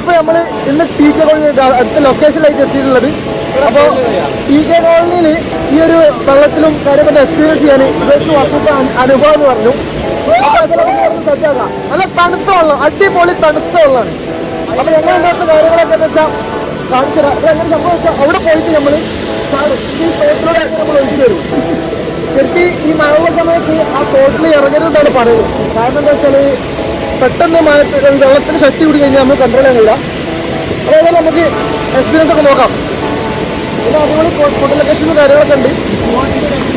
അപ്പൊ നമ്മൾ ഇന്ന് ടി കെ കോളനി അടുത്ത ലൊക്കേഷനിലേക്ക് എത്തിയിട്ടുള്ളത്. അപ്പൊ ടി കെ കോളനിയിൽ ഈ ഒരു വെള്ളത്തിലും കാര്യമൊക്കെ എക്സ്പീരിയൻസ് ചെയ്യാൻ ഇവർക്ക് വർഷത്തെ അനുഭവം എന്ന് പറഞ്ഞു. നല്ല തണുത്ത വെള്ളം അടിപൊളി തണുത്ത വെള്ളമാണ് അപ്പൊ ഞങ്ങൾ ഉണ്ടാക്കുന്ന കാര്യങ്ങളൊക്കെ എന്ന് വെച്ചാൽ കാണിച്ചു തരാം. എങ്ങനെ സംഭവം വെച്ചാൽ അവിടെ പോയിട്ട് നമ്മൾ ഈ നമ്മൾ ശരിക്കും ഈ മഴയുള്ള സമയത്ത് ആ തോട്ടിൽ ഇറങ്ങരുതെന്നാണ് പറയുന്നത്. കാരണം എന്താ വെച്ചാൽ പെട്ടെന്ന് മഴ വെള്ളത്തിന് ശക്തി കൂടി കഴിഞ്ഞാൽ നമ്മൾ കൺട്രോൾ ചെയ്യാൻ കഴിയില്ല. അപ്പോൾ നമുക്ക് എക്സ്പീരിയൻസ് ഒക്കെ നോക്കാം. പിന്നെ അടിപൊളി ഫുഡ് ലൊക്കേഷനും കാര്യങ്ങളൊക്കെ ഉണ്ട്.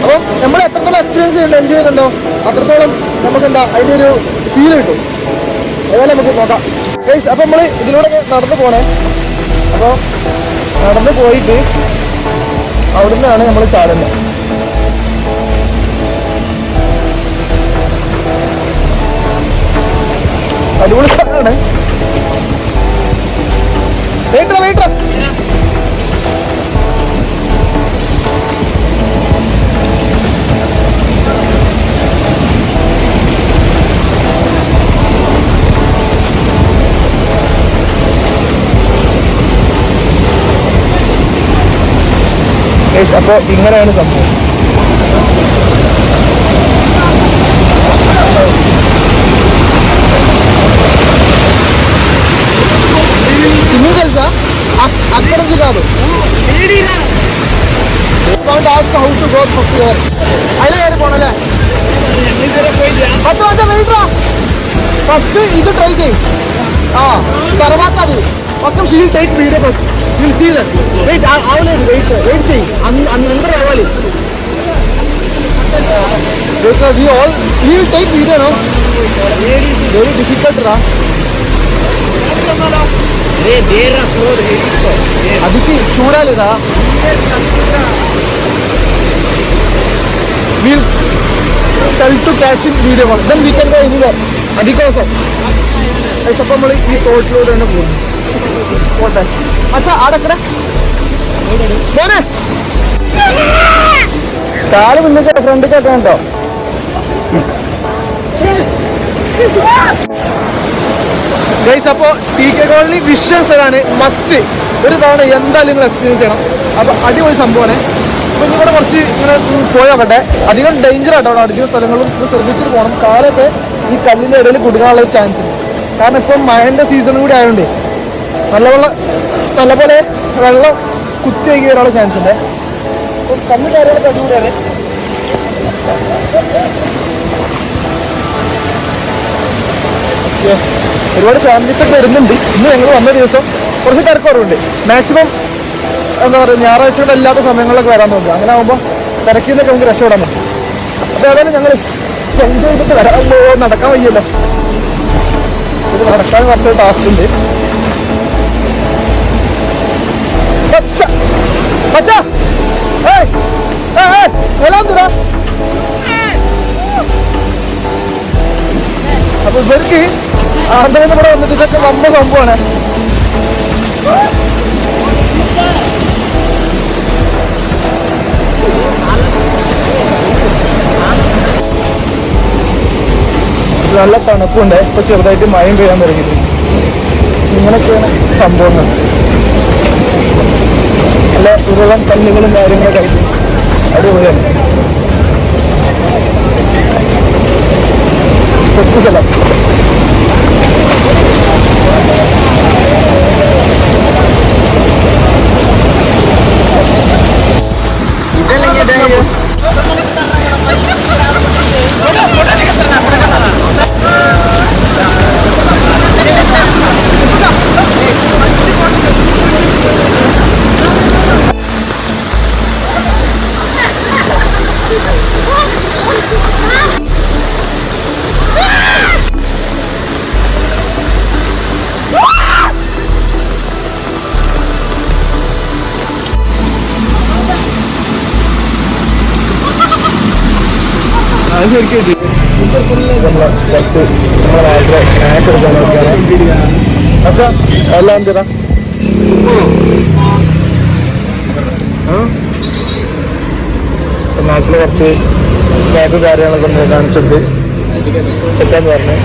അപ്പോൾ നമ്മൾ എത്രത്തോളം എക്സ്പീരിയൻസ് ചെയ്യുന്നുണ്ട് എൻജോയ് ചെയ്യുന്നുണ്ടോ അത്രത്തോളം നമുക്ക് എന്താ അതിന്റെ ഒരു ഫീൽ കിട്ടും. ഏതായാലും നമുക്ക് നോക്കാം. ഗൈസ് അപ്പോൾ നമ്മൾ ഇതിലൂടെ നടന്നു പോണേ. അപ്പോൾ നടന്നു പോയിട്ട് അവിടുന്നാണ് നമ്മൾ ചാടുന്നത്. അടിപൊളി സ്ഥലമാണ്. വെയിറ്റർ വെയിറ്റർ അപ്പോൾ ഇങ്ങനെയാണ് സംഭവം. అక్- అక్కడ నుంచి కాదు can't ask how to go first year అయినా గారి పోనలే మచ్చ మచ్చ వెయిట్రా ఫస్ట్ ఇది ట్రై చేయి ఆ, తర్వాత అది మొత్తం she'll take video first will see that wait అవలేదు వెయిట్ వెయిట్ చేయి అన్- అన్- అందరూ రావాలి because you all you will take de tierra flor de Egipto. അതിക്ക് ചൂടാലിതാ we'll tell to catch in video one. Then we can go anywhere. അതിക്കോസം അപ്പം നമ്മൾ ഈ തോട്ടിലൂടെ തന്നെ പോകും പോട്ടെ അച്ഛാ ആടക്കട പോനെ കാൽ മുന്നിൽ ഫ്രണ്ടിൽ കേട്ടോ ഗൈസ് അപ്പോൾ ടി കെ കോളനി വിഷ്വൽ തരാണ് മസ്റ്റ് ഒരു തവണ എന്തായാലും നിങ്ങൾ എക്സ്പീരിയൻസ് ചെയ്യണം. അപ്പോൾ അടിപൊളി സംഭവമാണ്. അപ്പോൾ ഇവിടെ കുറച്ച് ഇങ്ങനെ പോയോക്കട്ടെ അധികം ഡേഞ്ചർ ആട്ടോ അധികം സ്ഥലങ്ങളും ശ്രദ്ധിച്ചിട്ട് പോകണം. കാലൊക്കെ ഈ കല്ലിന്റെ ഇടയിൽ കുടുങ്ങാനുള്ള ചാൻസ് ഉണ്ട്. കാരണം ഇപ്പം മഴന്റെ സീസൺ കൂടി ആയതുകൊണ്ട് നല്ലവണ്ണം നല്ലപോലെ വെള്ളം കുത്തി വയ്ക്കി വരാനുള്ള ചാൻസ് ഉണ്ട്. അപ്പം കല്ല് കാര്യങ്ങളൊക്കെ അടിപൊളിയാണ് ഒരുപാട് ഫാമിലീസ് ഒക്കെ വരുന്നുണ്ട്. ഇന്ന് ഞങ്ങൾ വന്ന ദിവസം കുറച്ച് തിരക്കുറവുണ്ട് മാക്സിമം എന്താ പറയുക ഞായറാഴ്ച അല്ലാത്ത സമയങ്ങളിലൊക്കെ വരാൻ നോക്കുക അങ്ങനെ ആകുമ്പോൾ തിരക്കിൽ നിന്നൊക്കെ നമുക്ക് രക്ഷപ്പെടാൻ പറ്റും. അപ്പോൾ ഏതായാലും ഞങ്ങൾ എൻജോയ് ചെയ്തിട്ട് വരാമല്ലോ നടക്കാൻ വയ്യല്ലോ. ഇത് നടക്കാൻ കുറച്ച് ടാസ്ക് ഉണ്ട്. അപ്പൊ ഇവർക്ക് ആന്ധ്രയിൽ ഇവിടെ വന്നിട്ട് ഇതൊക്കെ വമ്പ സംഭവമാണ്. നല്ല തണുപ്പുണ്ട്. ഇപ്പൊ ചെറുതായിട്ട് മയം പെയ്യാൻ തുടങ്ങി ഇങ്ങനെയൊക്കെയാണ് സംഭവങ്ങൾ. നല്ല ഉരുളം കല്ലുകളും കാര്യങ്ങളൊക്കെ ആയിട്ട് അടിപൊളിയാണ്. സ്വത്ത് സ്ഥലം. അത് ശരിക്കും നമ്മളെ കുറച്ച് നമ്മളെ നാട്ടിലെ സ്നാക്ക് എടുക്കാൻ നോക്കിയാണ് അച്ഛാ എല്ലാം എന്തിനാ നാട്ടിൽ കുറച്ച് സ്നാക്ക് കാര്യങ്ങളൊക്കെ ഒന്ന് കാണിച്ചിട്ടുണ്ട്. സെറ്റാന്ന് പറഞ്ഞു.